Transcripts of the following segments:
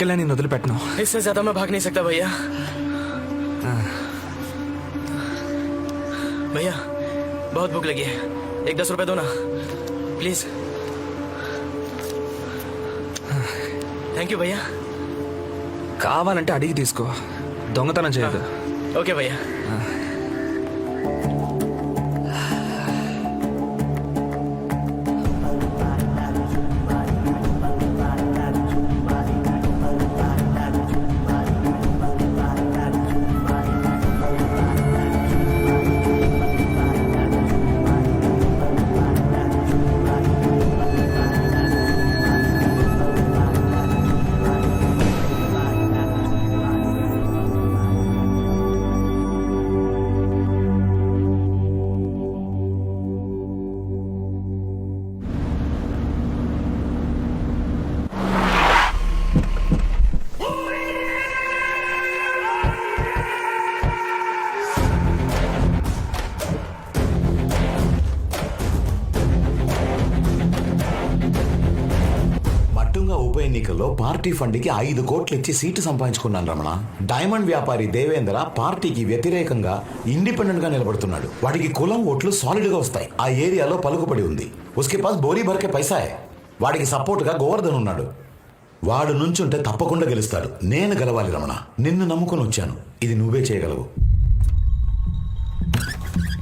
ఎక్కడికెళ్ళా నేను వదిలిపెట్టను इससे ज्यादा मैं भाग नहीं सकता भैया भैया बहुत भूख लगी है एक दस रुपए दो ना प्लीज थैंक यू भैया కావాలంటే అడిగి తీసుకో దొంగతనం చేయదు ओके भैया ఎన్నికల్లో పార్టీ ఫండ్కి ఐదు కోట్లు ఇచ్చి సీటు సంపాదించుకున్నాను రమణ. డైమండ్ వ్యాపారి దేవేంద్ర పార్టీకి వ్యతిరేకంగా ఇండిపెండెంట్గా నిలబడుతున్నాడు. వాడికి కులం ఓట్లు సాలిడ్గా వస్తాయి. ఆ ఏరియాలో పలుకుపడి ఉంది. ఉస్కే పాస్ బోరీ భరకే పైసా వాడికి సపోర్ట్గా గోవర్ధన్ ఉన్నాడు. వాడు నుంచుంటే తప్పకుండా గెలుస్తాడు. నేను గెలవాలి రమణ. నిన్ను నమ్ముకొని వచ్చాను. ఇది నువ్వే చేయగలవు.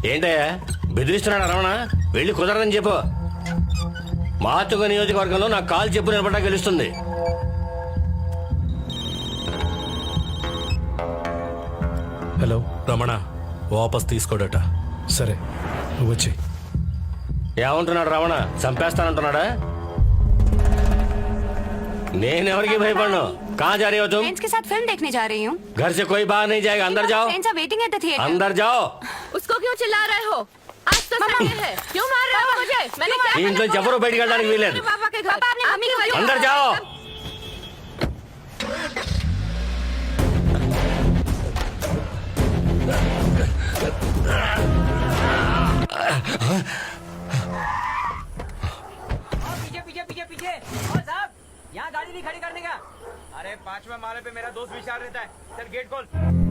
ఏంటయ్యా? బెదిరిస్తున్నాడు రమణ? వెళ్ళి కుదరదని చెప్పు. మాతుగ నియోజకవర్గంలో నాకు కాల్ చెప్పు నిలబడ్డా గెలుస్తుంది హలో రమణ వాపస్ తీసుకోడట సరే నువ్వు వచ్చి ఏమంటున్నాడు రమణ చంపేస్తానంటున్నాడా నేనెవరికి భయపడను कहाँ जा रही हो तुम फ्रेंड्स के साथ फिल्म देखने जा रही हूँ घर से कोई बाहर नहीं जाएगा अंदर जाओ friends are waiting at the theatre अंदर जाओ उसको क्यों चिल्ला रहे हो आज तो संडे है क्यों मार रहे हो मुझे मैंने क्या ఈ ఇంట్లో ఎవరు బయటికి వెళ్ళడానికి వీలేదు अपने पापा के घर पापा अपनी मम्मी को अंदर जाओ पीछे पीछे पीछे पीछे और साहब यहाँ गाड़ी नहीं खड़ी करने का अरे पांचवा माले पे मेरा दोस्त विशाल रहता है चल गेट खोल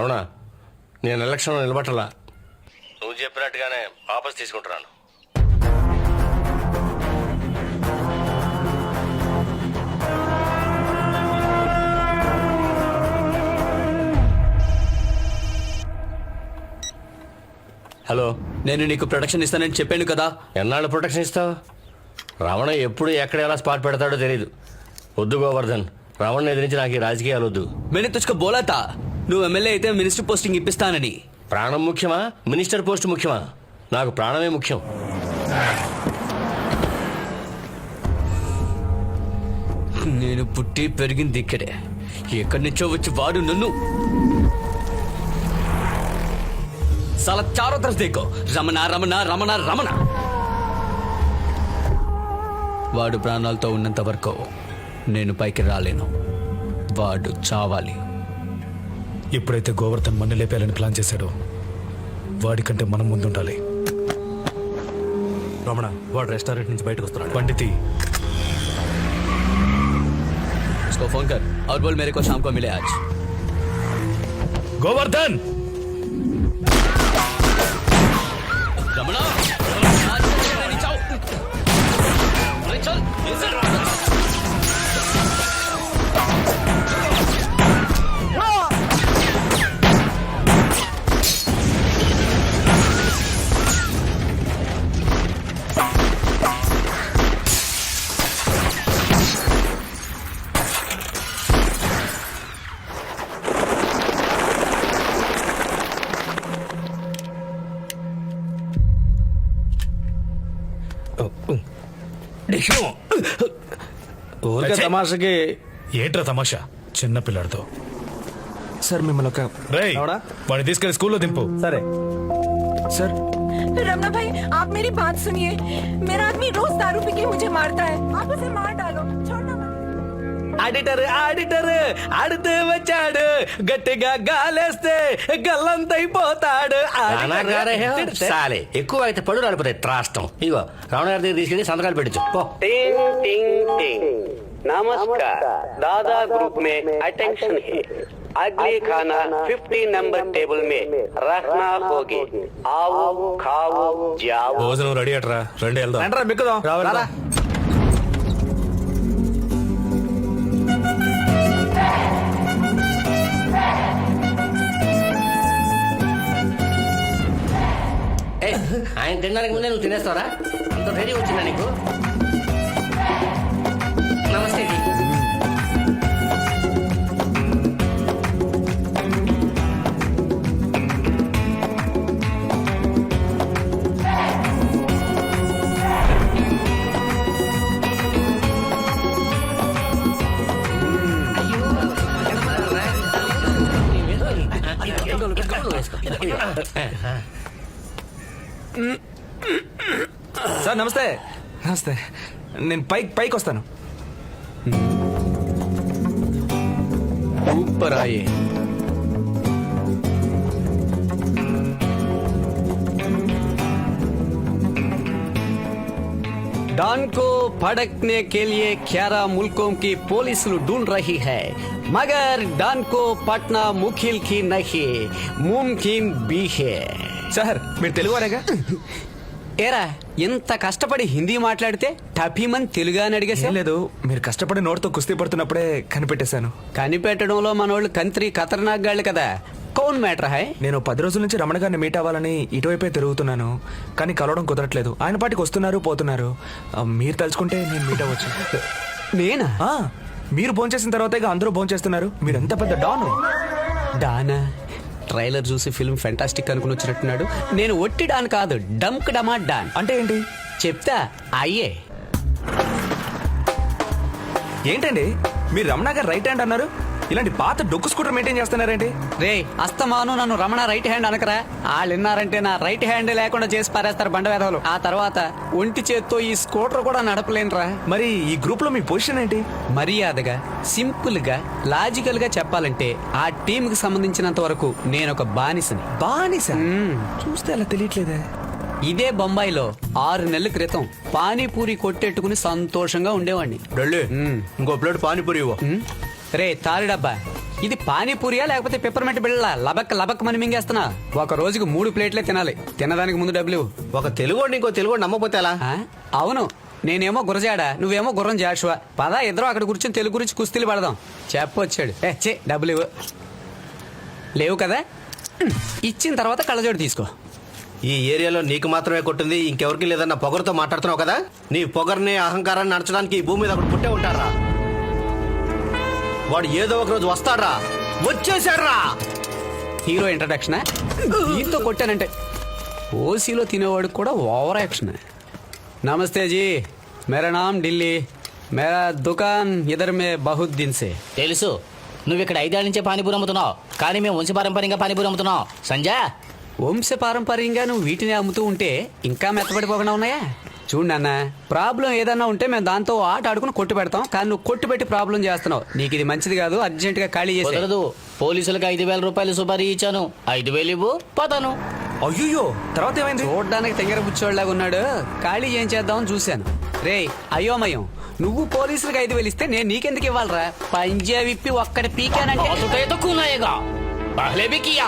రమణ నేను ఎలక్షన్ నిలబట్టలా? నువ్వు చెప్పినట్టుగానే వాపస్ తీసుకుంటున్నాను. హలో నేను నీకు ప్రొటెక్షన్ ఇస్తానని చెప్పాను కదా. ఎన్నాళ్ళు ప్రొటెక్షన్ ఇస్తావు? రావణ ఎప్పుడు ఎక్కడ ఎలా స్పాట్ పెడతాడో తెలియదు వద్దు గోవర్ధన్ రావణ ఎదిరించి నాకు ఈ రాజకీయాలు వద్దు. మేనే తుచ్చుకో బోలాతా. నువ్వు ఎమ్మెల్యే అయితే మినిస్టర్ పోస్టింగ్ ఇప్పిస్తానని. ప్రాణం ముఖ్యమా? మినిస్టర్ పోస్ట్ ముఖ్యమా? నాకు ప్రాణమే ముఖ్యం. నేను పుట్టి పెరిగింది ఇక్కడే. ఎక్కడి నుంచో వచ్చి వాడు నన్ను. సాలా చారో తరఫ్ దేకో. రమణ రమణ రమణ రమణ. వాడు ప్రాణాలతో ఉన్నంత వరకు నేను పైకి రాలేను. వాడు చావాలి. ఎప్పుడైతే గోవర్ధన్ మన్ను లేపేయాలని ప్లాన్ చేశాడో వాడికంటే మనం ముందుండాలి రమణ వాడు రెస్టారెంట్ నుంచి బయటకు వస్తున్నాడు పండితి उसको फोन कर और बोल मेरे को शाम को मिले आज గోవర్ధన్ रमणा आज से नहीं जाओ अरे चल తమాషకి ఏంట్రా తమాషా చిన్న పిల్లాడితో సార్ మిమ్మల్ని ఒక రేయ్ వాడిని తీసుకెళ్లి స్కూల్లో దింపు సరే సార్ रमना भाई आप मेरी बात सुनिए मेरा आदमी रोज दारू पी के मुझे मारता है आप उसे मार डालो छोड़ना मत ఆడిటర్ ఆడిటర్ ఆడితే వచ్చాడు గట్టిగా గాలేస్తే గల్లంతైపోతాడు అనాగారే హే, సాలే ఎక్కువ అయితే పడు రాలిపోతాయి త్రాష్టం ఇగో రావణ గారి దగ్గర తీసుకెళ్ళి సంతకాలు పెట్టచ్చు పో टिंग टिंग टिंग नमस्कार दादा ग्रुप में अटेंशन है अगली खाना 50 नंबर टेबल में रखना होगी आओ खाओ जाओ భోజనం రెడీ అట్రా రండి వెళ్దాం రండ్రా మిక్కుదాం రారా ఏ, ఆయన తినడానికి ముందే నువ్వు తినేస్తావరా అంత రెడీ వచ్చిందా నీకు నమస్తే. సార్ నమస్తే. నమస్తే. నేను పైకి పైకి వస్తాను रूप पर आए डॉन को फड़कने के लिए ग्यारह मुल्कों की पुलिस ढूंढ रही है मगर डॉन को पटना मुखिल की नहीं मुमकिन भी है। सर मेरे तेलुगु आ रहेगा ఏరా ఇంత కష్టపడి హిందీ మాట్లాడితే టఫీమన్ తెలుగు అని అడిగేసా లేదు మీరు కష్టపడి నోటితో కుస్తీ పడుతున్నప్పుడే కనిపెట్టేశాను. కనిపెట్టడంలో మనోళ్ళు కంత్రి ఖతర్నాక్ గాళ్ళు కదా. కౌన్ మ్యాటర్ హాయ్ నేను పది రోజుల నుంచి రమణ గారిని మీట్ అవ్వాలని ఇటువైపే తిరుగుతున్నాను కానీ కలవడం కుదరట్లేదు. ఆయన పాటికి వస్తున్నారు పోతున్నారు. ఆ, మీరు తలుచుకుంటే నేను మీట్ అవ్వచ్చు. నేనా? ఆ, మీరు భోంచేసిన తర్వాతే అందరూ భోంచేస్తున్నారు. మీరు ఎంత పెద్ద డాను? డానా? ట్రైలర్ చూసి ఫిల్మ్ ఫెంటాస్టిక్ అనుకుని వచ్చినట్టున్నాడు. నేను ఒట్టి డాన్ కాదు డంక్ డమా డాన్ అంటే ఏంటి? చెప్తా అయ్యే. ఏంటండి? మీరు రమణ గారు రైట్ హ్యాండ్ అన్నారు? ఇలాంటి పాత డొక్కు స్కూటర్ మెయింటైన్ చేస్తున్నారేంటి? రే అస్తమాను నన్ను రమణ రైట్ హ్యాండ్ అనకరా. వాళ్ళు విన్నారంటే నా రైట్ హ్యాండ్ లేకుండా చేసి పారేస్తారు బండ వేధవులు ఆ తర్వాత ఒంటి చేత్తో ఈ స్కూటర్ కూడా నడపలేనురా. మరి ఈ గ్రూప్లో మీ పొజిషన్ ఏంటి? మర్యాదగా సింపుల్గా లాజికల్గా చెప్పాలంటే ఆ టీమ్కి సంబంధించినంత వరకు నేను ఒక బానిసని. బానిస. చూస్తే అలా తెలియట్లేదే. ఇదే బొంబాయిలో ఆరు నెలల క్రితం పానీపూరి కొట్టెట్టుకుని సంతోషంగా ఉండేవాడిని. ఇంకో ప్లేట్ పానీపూరి ఇవ్వు. రే తారి డబ్బా ఇది పానీపూరియా లేకపోతే పెప్పర్మెంట్ బిళ్ళ లబక్ లబక్ మని మింగేస్తున్నా. ఒక రోజుకు మూడు ప్లేట్లే తినాలి. తినడానికి ముందు డబ్బులు. ఒక తెలుగు ఇంకో తెలుగు నమ్మపోతే ఎలా? అవును. నేనేమో గురజాడ నువ్వేమో గుర్రం జాషువా. పదా ఇద్దరు అక్కడ కూర్చొని తెలుగు గురించి కుస్తీలు పడదాం. చెప్పొచ్చాడు ఏ చే డబ్బులు ఇవ్వు. లేవు కదా. ఇచ్చిన తర్వాత కళ్ళజోడు తీసుకో. ఈ ఏరియాలో నీకు మాత్రమే కొట్టింది ఇంకెవరికి లేదన్న పొగరుతో మాట్లాడుతున్నావు కదా? నీ పొగర్ని అహంకారాన్ని నడచడానికి ఈ భూమి మీద ఒకటి పుట్టే ఉంటారా వాడు ఏదో ఒక రోజు వస్తాడ్రా. వచ్చేసాడ్రా హీరో ఇంట్రడక్షన్ దీంతో కొట్టానంటే. ఓసీలో తినేవాడికి కూడా ఓవర్ యాక్షన్ నమస్తే జీ. మేరా నామ్ ఢిల్లీ. మేరా దుకాన్ ఇదర్ మే బహుత్ దిన్ సే. తెలుసు. నువ్వు ఇక్కడ ఐదేళ్ళ నుంచే పానీపూరి అమ్ముతున్నావు. కానీ మేము వంశపారంపర్యంగా పానీపూరి అమ్ముతున్నాం సంజయ్ వంశ పారంపర్యంగా నువ్వు వీటిని అమ్ముతూ ఉంటే ఇంకా మెత్తబడిపోకుండా ఉన్నాయా? చూడు నాన్న ప్రాబ్లం ఏదన్నా ఉంటే మేము దాంతో ఆట ఆడుకుని కొట్టు పెడతాం కానీ నువ్వు కొట్టు పెట్టి ప్రాబ్లం చేస్తున్నావు నీకు ఇది మంచిది కాదు అర్జెంట్ గా ఖాళీ చేసి కుదరదు పోలీసులకు ఐదు వేల రూపాయలు సుపారీ ఇచ్చాను ఐదు వేలు ఇవ్వు పోతాను అయ్యో తర్వాత ఏమైంది చూడడానికి తెంగర బుచ్చోళ్ళగా ఉన్నాడు ఖాళీ ఏం చేద్దామని చూశాను రే అయోమయం నువ్వు పోలీసులకు ఐదు వేలు ఇస్తే నేను నీకెందుకు ఇవ్వాలరా పంజా విప్పి ఒక్కడి పీకానంటే तो तो खून आएगा पहले भी किया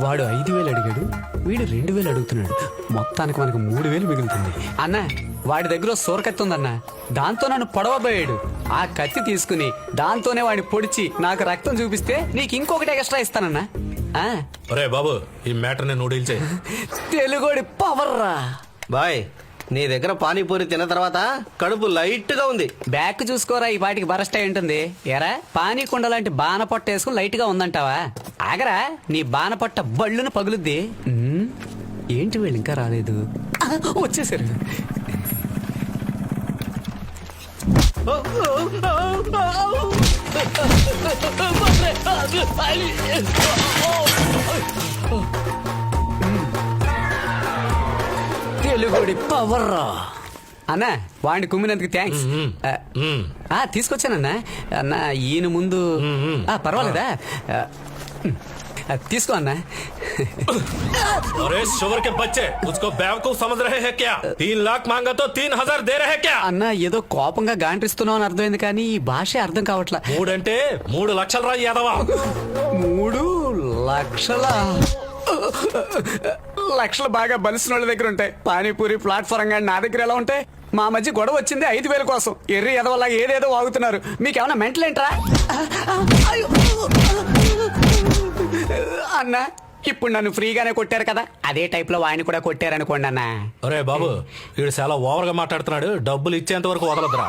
వాడు ఐదు వేలు అడిగాడు వీడు రెండు వేలు అడుగుతున్నాడు. మొత్తానికి మనకు మూడు వేలు మిగులుతుంది. అన్న వాడి దగ్గర సోరకత్తి ఉందన్న దాంతో నన్ను పొడవబోయాడు. ఆ కత్తి తీసుకుని దాంతోనే వాడిని పొడిచి నాకు రక్తం చూపిస్తే నీకు ఇంకొకటి ఎక్స్ట్రా ఇస్తానన్నా. ఒరే బాబు ఈ మ్యాటర్ని నూడిల్ చేయి. తెలుగోడి పవర్ రా బాయ్. నీ దగ్గర పానీపూరి తిన్న తర్వాత కడుపు లైట్గా ఉంది. బ్యాక్ చూసుకోరా ఈ పాటికి బరస్ట్ అయి ఉంటుంది. ఎరా పానీకుండ లాంటి బాన పొట్ట వేసుకుని లైట్గా ఉందంటావా? ఆగరా నీ బాన పొట్ట బళ్ళును పగులుద్ది. ఉమ్, ఏంటి వీళ్ళు ఇంకా రాలేదు? ఆ, వచ్చేసారు. తెలుగుడి పవర్ అన్నా వాడిని కుమ్మినందుకు థ్యాంక్స్ ఆ, తీసుకొచ్చానన్నా అన్న ఈయన ముందు ఆ, పర్వాలేదా ఆ, ఆ, తీసుకో అన్నా अरे शुगर के बच्चे उसको बेवकूफ समझ रहे हैं क्या तीन लाख मांगा तो तीन हजार दे रहे हैं क्या అన్న ఏదో కోపంగా గాంటిస్తున్నావు అని అర్థమైంది కానీ ఈ భాష అర్థం కావట్లా మూడంటే మూడు లక్షలు రా యాదవా మూడు లక్షల లక్షలు బాగా బలిసిన వాళ్ళ దగ్గర ఉంటాయి పానీపూరి ప్లాట్ఫారం కానీ నా దగ్గర ఎలా ఉంటాయి మా మధ్య గొడవ వచ్చింది ఐదు వేల కోసం. ఎర్రి ఎదవలా ఏదేదో వాగుతున్నారు. మీకేమైనా మెంటల్ ఏంట్రా? అన్న ఇప్పుడు నన్ను ఫ్రీగానే కొట్టారు కదా. అదే టైప్లో వాయిని కూడా కొట్టారనుకోండి అన్న. అరే బాబు వీడు చాలా ఓవర్గా మాట్లాడుతున్నాడు. డబ్బులు ఇచ్చేంత వరకు వదలదురా